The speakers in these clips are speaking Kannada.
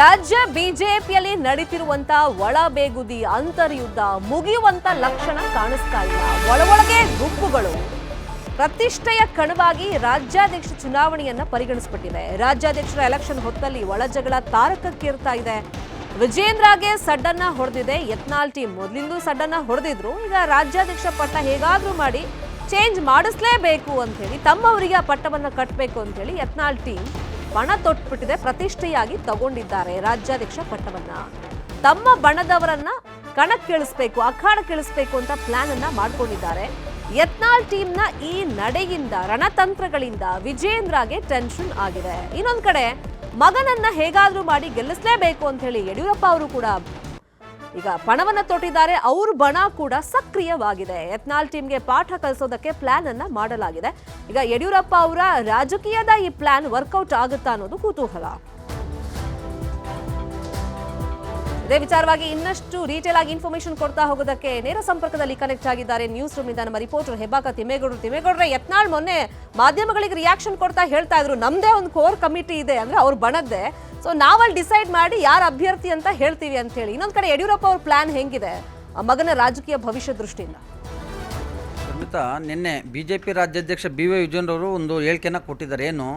ರಾಜ್ಯ ಬಿಜೆಪಿಯಲ್ಲಿ ನಡೀತಿರುವಂತ ಒಳಬೇಗುದಿ ಅಂತರ್ಯುದ್ಧ ಮುಗಿಯುವಂತ ಲಕ್ಷಣ ಕಾಣಿಸ್ತಾ ಇಲ್ಲ. ಒಳಗೊಳಗೆ ಗುಂಪುಗಳು. ಪ್ರತಿಷ್ಠೆಯ ಕಣವಾಗಿ ರಾಜ್ಯಾಧ್ಯಕ್ಷ ಚುನಾವಣೆಯನ್ನ ಪರಿಗಣಿಸ್ಬಿಟ್ಟಿದೆ. ರಾಜ್ಯಾಧ್ಯಕ್ಷರ ಎಲೆಕ್ಷನ್ ಹೊತ್ತಲ್ಲಿ ಒಳಜಗಳ ತಾರಕಕ್ಕೇರ್ತಾ ಇದೆ. ವಿಜೇಂದ್ರಗೆ ಸಡ್ಡನ್ನ ಹೊಡೆದಿದೆ. ಯತ್ನಾಲ್ ಟೀಮ್ ಮೊದಲಿಂದೂ ಸಡ್ಡನ್ನ ಹೊಡೆದಿದ್ರು. ಈಗ ರಾಜ್ಯಾಧ್ಯಕ್ಷ ಪಟ್ಟ ಹೇಗಾದ್ರೂ ಮಾಡಿ ಚೇಂಜ್ ಮಾಡಿಸ್ಲೇಬೇಕು ಅಂತ ಹೇಳಿ ತಮ್ಮವರಿಗೆ ಆ ಪಟ್ಟವನ್ನ ಕಟ್ಟಬೇಕು ಅಂತ ಹೇಳಿ ಯತ್ನಾಳ್ ಟೀಮ್ ಪಣ ತೊಟ್ಬಿಟ್ಟಿದೆ, ಪ್ರತಿಷ್ಠೆಯಾಗಿ ತಗೊಂಡಿದ್ದಾರೆ ರಾಜ್ಯಾಧ್ಯಕ್ಷ ಪಟ್ಟವನ್ನ ತಮ್ಮ ಬಣದವರನ್ನ ಕಣಕ್ಕಿಳಿಸ್ಬೇಕು ಅಖಾಡಕ್ಕಿಳಿಸ್ಬೇಕು ಅಂತ ಪ್ಲಾನ್ ಅನ್ನ ಮಾಡ್ಕೊಂಡಿದ್ದಾರೆ. ಯತ್ನಾಳ್ ಟೀಮ್ನ ಈ ನಡೆಯಿಂದ, ರಣತಂತ್ರಗಳಿಂದ ವಿಜೇಂದ್ರಗೆ ಟೆನ್ಷನ್ ಆಗಿದೆ. ಇನ್ನೊಂದ್ ಕಡೆ, ಮಗನನ್ನ ಹೇಗಾದ್ರೂ ಮಾಡಿ ಗೆಲ್ಲಿಸಲೇಬೇಕು ಅಂತ ಹೇಳಿ ಯಡಿಯೂರಪ್ಪ ಅವರು ಕೂಡ ಈಗ ಪಣವನ್ನ ತೊಟ್ಟಿದ್ದಾರೆ. ಅವ್ರ ಬಣ ಕೂಡ ಸಕ್ರಿಯವಾಗಿದೆ. ಯತ್ನಾಳ್ ಟೀಮ್ಗೆ ಪಾಠ ಕಲಿಸೋದಕ್ಕೆ ಪ್ಲಾನ್ ಅನ್ನ ಮಾಡಲಾಗಿದೆ. ಈಗ ಯಡಿಯೂರಪ್ಪ ಅವರ ರಾಜಕೀಯದ ಈ ಪ್ಲಾನ್ ವರ್ಕೌಟ್ ಆಗುತ್ತಾ ಅನ್ನೋದು ಕುತೂಹಲ. ಇದೇ ವಿಚಾರವಾಗಿ ಇನ್ನಷ್ಟು ಡೀಟೇಲ್ ಆಗಿ ಇನ್ಫಾರ್ಮೇಶನ್ ಕೊಡ್ತಾ ಹೋಗೋದಕ್ಕೆ ನೇರ ಸಂಪರ್ಕದಲ್ಲಿ ಕನೆಕ್ಟ್ ಆಗಿದ್ದಾರೆ ನ್ಯೂಸ್ ರೂಮ್ ಇಂದ ನಮ್ಮ ರಿಪೋರ್ಟರ್ ಹೆಬ್ಬಾಕ ತಿಮ್ಮೇಗೌಡರು. ತಿಮ್ಮೇಗೌಡ್ರೆ, ಯತ್ನಾಳ್ ಮೊನ್ನೆ ಮಾಧ್ಯಮಗಳಿಗೆ ರಿಯಾಕ್ಷನ್ ಕೊಡ್ತಾ ಹೇಳ್ತಾ ಇದ್ರು. ನಮ್ದೇ ಒಂದು ಕೋರ್ ಕಮಿಟಿ ಇದೆ ಅಂದ್ರೆ ಅವ್ರು ಬಣದ್ದೆ. ಸೊ ನಾವಲ್ಲಿ ಡಿಸೈಡ್ ಮಾಡಿ ಯಾರು ಅಭ್ಯರ್ಥಿ ಅಂತ ಹೇಳ್ತೀವಿ ಅಂತ ಹೇಳಿ. ಇನ್ನೊಂದ್ ಕಡೆ ಯಡಿಯೂರಪ್ಪ ಅವ್ರ ಪ್ಲಾನ್ ಹೆಂಗಿದೆ? ಮಗನ ರಾಜಕೀಯ ಭವಿಷ್ಯ ದೃಷ್ಟಿಯಿಂದ. ನಿನ್ನೆ ಬಿ ಜೆ ಪಿ ರಾಜ್ಯಾಧ್ಯಕ್ಷ ಬಿ ವೈ ವಿಜಯನ್ರವರು ಒಂದು ಹೇಳಿಕೆನ ಕೊಟ್ಟಿದ್ದಾರೆ. ಏನು?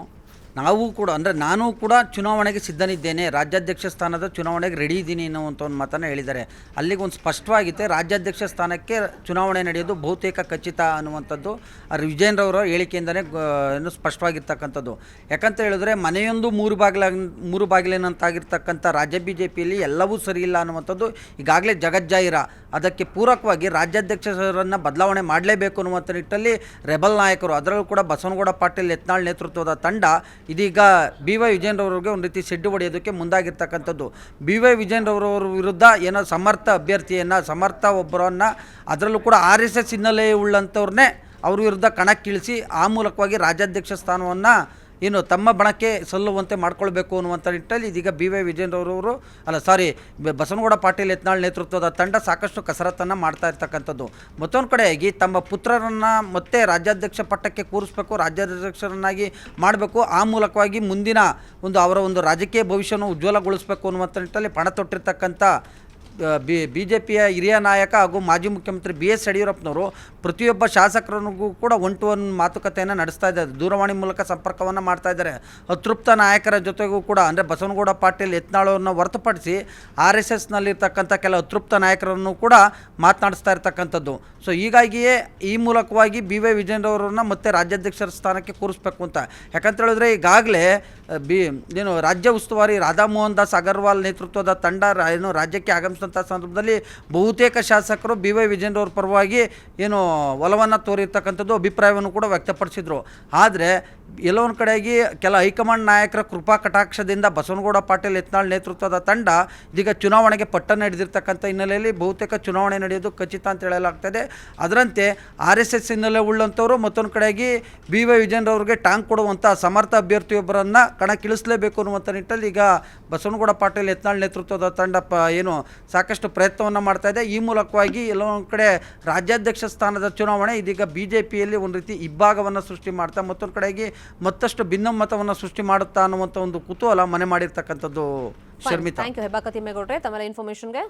ನಾವು ಕೂಡ, ಅಂದರೆ ನಾನು ಕೂಡ ಚುನಾವಣೆಗೆ ಸಿದ್ಧನಿದ್ದೇನೆ. ರಾಜ್ಯಾಧ್ಯಕ್ಷ ಸ್ಥಾನದ ಚುನಾವಣೆಗೆ ರೆಡಿ ಇದ್ದೀನಿ ಅನ್ನುವಂಥ ಒಂದು ಮಾತನ್ನು ಹೇಳಿದ್ದಾರೆ. ಅಲ್ಲಿಗೆ ಒಂದು ಸ್ಪಷ್ಟವಾಗಿದೆ ರಾಜ್ಯಾಧ್ಯಕ್ಷ ಸ್ಥಾನಕ್ಕೆ ಚುನಾವಣೆ ನಡೆಯೋದು ಬಹುತೇಕ ಖಚಿತ ಅನ್ನುವಂಥದ್ದು ವಿಜಯನ್ರವರ ಹೇಳಿಕೆಯಿಂದನೇ ಗ- ಏನು ಸ್ಪಷ್ಟವಾಗಿರ್ತಕ್ಕಂಥದ್ದು. ಯಾಕಂತ ಹೇಳಿದ್ರೆ, ಮನೆಯೊಂದು ಮೂರು ಬಾಗಿಲ, ಮೂರು ಬಾಗಿಲಿನಂತಾಗಿರ್ತಕ್ಕಂಥ ರಾಜ್ಯ ಬಿ ಜೆ ಪಿಯಲ್ಲಿ ಎಲ್ಲವೂ ಸರಿ ಇಲ್ಲ ಅನ್ನುವಂಥದ್ದು ಈಗಾಗಲೇ ಜಗಜ್ಜಾಹಿರ ಅದಕ್ಕೆ ಪೂರಕವಾಗಿ ರಾಜ್ಯಾಧ್ಯಕ್ಷರನ್ನು ಬದಲಾವಣೆ ಮಾಡಲೇಬೇಕು ಅನ್ನುವಂಥ ನಿಟ್ಟಲ್ಲಿ ರೆಬಲ್ ನಾಯಕರು, ಅದರಲ್ಲೂ ಕೂಡ ಬಸವನಗೌಡ ಪಾಟೀಲ್ ಯತ್ನಾಳ್ ನೇತೃತ್ವದ ತಂಡ ಇದೀಗ ಬಿ ವೈ ವಿಜಯನ್ರವ್ರಿಗೆ ಒಂದು ರೀತಿ ಸೆಡ್ಡು ಹೊಡೆಯೋದಕ್ಕೆ ಮುಂದಾಗಿರ್ತಕ್ಕಂಥದ್ದು. ಬಿ ವೈ ವಿಜಯನ್ರವ್ರವ್ರ ವಿರುದ್ಧ ಏನೋ ಸಮರ್ಥ ಅಭ್ಯರ್ಥಿಯನ್ನು, ಸಮರ್ಥ ಒಬ್ಬರನ್ನು, ಅದರಲ್ಲೂ ಕೂಡ ಆರ್ ಎಸ್ ಎಸ್ ಹಿನ್ನೆಲೆ ಉಳ್ಳಂಥವ್ರನ್ನೇ ಅವ್ರ ವಿರುದ್ಧ ಕಣಕ್ಕಿಳಿಸಿ ಆ ಮೂಲಕವಾಗಿ ರಾಜ್ಯಾಧ್ಯಕ್ಷ ಸ್ಥಾನವನ್ನು ಏನು ತಮ್ಮ ಬಣಕ್ಕೆ ಸಲ್ಲುವಂತೆ ಮಾಡಿಕೊಳ್ಬೇಕು ಅನ್ನುವಂಥ ನಿಟ್ಟಲ್ಲಿ ಇದೀಗ ಬಿ ವೈ ವಿಜಯನ್ರವರು ಅಲ್ಲ ಸಾರಿ ಬಸವನಗೌಡ ಪಾಟೀಲ್ ಯತ್ನಾಳ್ ನೇತೃತ್ವದ ತಂಡ ಸಾಕಷ್ಟು ಕಸರತ್ತನ್ನು ಮಾಡ್ತಾ ಇರ್ತಕ್ಕಂಥದ್ದು. ಮತ್ತೊಂದು ಕಡೆಯಾಗಿ ತಮ್ಮ ಪುತ್ರರನ್ನು ಮತ್ತೆ ರಾಜ್ಯಾಧ್ಯಕ್ಷ ಪಟ್ಟಕ್ಕೆ ಕೂರಿಸ್ಬೇಕು, ರಾಜ್ಯಾಧ್ಯಕ್ಷರನ್ನಾಗಿ ಮಾಡಬೇಕು, ಆ ಮೂಲಕವಾಗಿ ಮುಂದಿನ ಒಂದು ಅವರ ಒಂದು ರಾಜಕೀಯ ಭವಿಷ್ಯವನ್ನು ಉಜ್ವಲಗೊಳಿಸಬೇಕು ಅನ್ನುವಂಥ ನಿಟ್ಟಲ್ಲಿ ಪಣ ತೊಟ್ಟಿರ್ತಕ್ಕಂಥ ಬಿ ಜೆ ಪಿಯ ಹಿರಿಯ ನಾಯಕ ಹಾಗೂ ಮಾಜಿ ಮುಖ್ಯಮಂತ್ರಿ ಬಿ ಎಸ್ ಯಡಿಯೂರಪ್ಪನವರು ಪ್ರತಿಯೊಬ್ಬ ಶಾಸಕರನಿಗೂ ಕೂಡ ಒನ್ ಟು ಒನ್ ಮಾತುಕತೆಯನ್ನು ನಡೆಸ್ತಾ ಇದ್ದಾರೆ. ದೂರವಾಣಿ ಮೂಲಕ ಸಂಪರ್ಕವನ್ನು ಮಾಡ್ತಾ ಇದ್ದಾರೆ. ಅತೃಪ್ತ ನಾಯಕರ ಜೊತೆಗೂ ಕೂಡ, ಅಂದರೆ ಬಸವನಗೌಡ ಪಾಟೀಲ್ ಯತ್ನಾಳವನ್ನು ಹೊರತುಪಡಿಸಿ ಆರ್ ಎಸ್ ಎಸ್ನಲ್ಲಿರ್ತಕ್ಕಂಥ ಕೆಲ ಅತೃಪ್ತ ನಾಯಕರನ್ನು ಕೂಡ ಮಾತನಾಡಿಸ್ತಾ ಇರ್ತಕ್ಕಂಥದ್ದು. ಸೊ ಹೀಗಾಗಿಯೇ ಈ ಮೂಲಕವಾಗಿ ಬಿ ವೈ ವಿಜಯನ್ರವರನ್ನ ಮತ್ತೆ ರಾಜ್ಯಾಧ್ಯಕ್ಷರ ಸ್ಥಾನಕ್ಕೆ ಕೂರಿಸ್ಬೇಕು ಅಂತ. ಯಾಕಂತ ಹೇಳಿದ್ರೆ ಈಗಾಗಲೇ ಬಿ, ಏನು ರಾಜ್ಯ ಉಸ್ತುವಾರಿ ರಾಧಾಮೋಹನ್ ದಾಸ್ ಅಗರ್ವಾಲ್ ನೇತೃತ್ವದ ತಂಡ ಏನು ರಾಜ್ಯಕ್ಕೆ ಆಗಮಿಸಿದಂಥ ಸಂದರ್ಭದಲ್ಲಿ ಬಹುತೇಕ ಶಾಸಕರು ಬಿ ವೈ ವಿಜೇಂದ್ರವ್ರ ಪರವಾಗಿ ಏನು ಒಲವನ್ನು ತೋರಿರ್ತಕ್ಕಂಥದ್ದು ಅಭಿಪ್ರಾಯವನ್ನು ಕೂಡ ವ್ಯಕ್ತಪಡಿಸಿದರು. ಆದರೆ ಎಲ್ಲೋ ಒಂದು ಕಡೆಯಾಗಿ ಕೆಲ ಹೈಕಮಾಂಡ್ ನಾಯಕರ ಕೃಪಾ ಕಟಾಕ್ಷದಿಂದ ಬಸವನಗೌಡ ಪಾಟೀಲ್ ಯತ್ನಾಳ್ ನೇತೃತ್ವದ ತಂಡ ಇದೀಗ ಚುನಾವಣೆಗೆ ಪಟ್ಟನ್ನು ಹಿಡಿದಿರ್ತಕ್ಕಂಥ ಹಿನ್ನೆಲೆಯಲ್ಲಿ ಬಹುತೇಕ ಚುನಾವಣೆ ನಡೆಯೋದು ಖಚಿತ ಅಂತ ಹೇಳಲಾಗ್ತದೆ. ಅದರಂತೆ ಆರ್ ಎಸ್ ಎಸ್ ಹಿನ್ನೆಲೆ ಉಳ್ಳಂಥವರು ಮತ್ತೊಂದು ಕಡೆಯಾಗಿ ಬಿ ವೈ ವಿಜಯನ್ರವ್ರಿಗೆ ಟಾಂಗ್ ಕೊಡುವಂಥ ಸಮರ್ಥ ಅಭ್ಯರ್ಥಿಯೊಬ್ಬರನ್ನು ಕಣಕ್ಕಿಳಿಸಲೇಬೇಕು ಅನ್ನುವಂಥ ನಿಟ್ಟಲ್ಲಿ ಈಗ ಬಸವನಗೌಡ ಪಾಟೀಲ್ ಯತ್ನಾಳ್ ನೇತೃತ್ವದ ತಂಡ ಪ ಏನು ಸಾಕಷ್ಟು ಪ್ರಯತ್ನವನ್ನು ಮಾಡ್ತಾ ಇದೆ. ಈ ಮೂಲಕವಾಗಿ ಎಲ್ಲೋ ಒಂದು ಕಡೆ ರಾಜ್ಯಾಧ್ಯಕ್ಷ ಸ್ಥಾನದ ಚುನಾವಣೆ ಇದೀಗ ಬಿ ಜೆ ಪಿಯಲ್ಲಿ ಒಂದು ರೀತಿ ಇಬ್ಬಾಗವನ್ನು ಸೃಷ್ಟಿ ಮಾಡ್ತಾ ಮತ್ತೊಂದು ಕಡೆಗೆ ಮತ್ತಷ್ಟು ಭಿನ್ನಮತವನ್ನು ಸೃಷ್ಟಿ ಮಾಡುತ್ತಾ ಅನ್ನುವಂಥ ಒಂದು ಕುತೂಹಲ ಮನೆ ಮಾಡಿರ್ತಕ್ಕಂಥದ್ದು ಶರ್ಮಿತಾ. ಥ್ಯಾಂಕ್ ಯು ಹೆಬ್ಬಾಕ ತಿಮ್ಮೇಗೌಡ್ರೆ ತಮ್ಮ ಇನ್ಫಾರ್ಮೇಶನ್ಗೆ